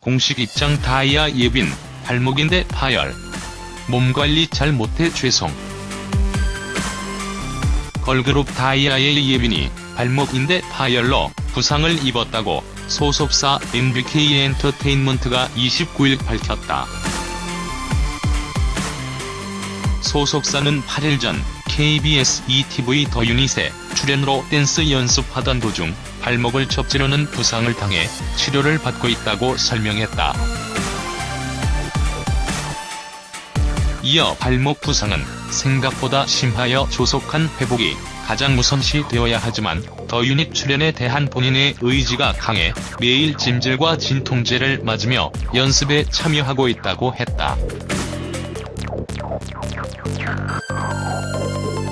공식 입장 다이아 예빈, 발목인데 파열. 몸 관리 잘 못해 죄송. 걸그룹 다이아의 예빈이 발목인데 파열로 부상을 입었다고 소속사 MBK 엔터테인먼트가 29일 밝혔다. 소속사는 8일 전 KBS ETV 더 유닛에 출연으로 댄스 연습하던 도중 발목을 접지르는 부상을 당해 치료를 받고 있다고 설명했다. 이어 발목 부상은 생각보다 심하여 조속한 회복이 가장 우선시 되어야 하지만 더 유닛 출연에 대한 본인의 의지가 강해 매일 찜질과 진통제를 맞으며 연습에 참여하고 있다고 했다.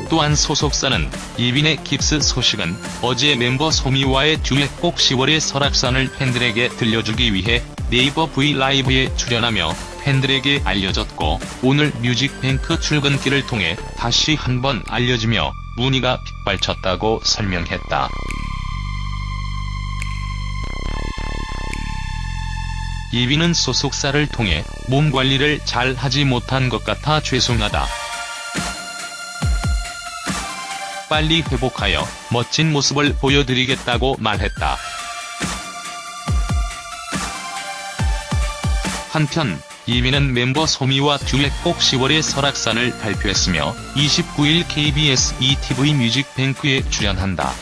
또한 소속사는 이빈의 깁스 소식은 어제 멤버 소미와의 듀엣 곡 10월의 설악산을 팬들에게 들려주기 위해 네이버 브이라이브에 출연하며 팬들에게 알려졌고 오늘 뮤직뱅크 출근길을 통해 다시 한번 알려지며 문의가 빗발쳤다고 설명했다. 이빈은 소속사를 통해 몸 관리를 잘 하지 못한 것 같아 죄송하다. 빨리 회복하여 멋진 모습을 보여드리겠다고 말했다. 한편 이민은 멤버 소미와 듀엣 곡 10월의 설악산을 발표했으며 29일 KBS ETV 뮤직뱅크에 출연한다.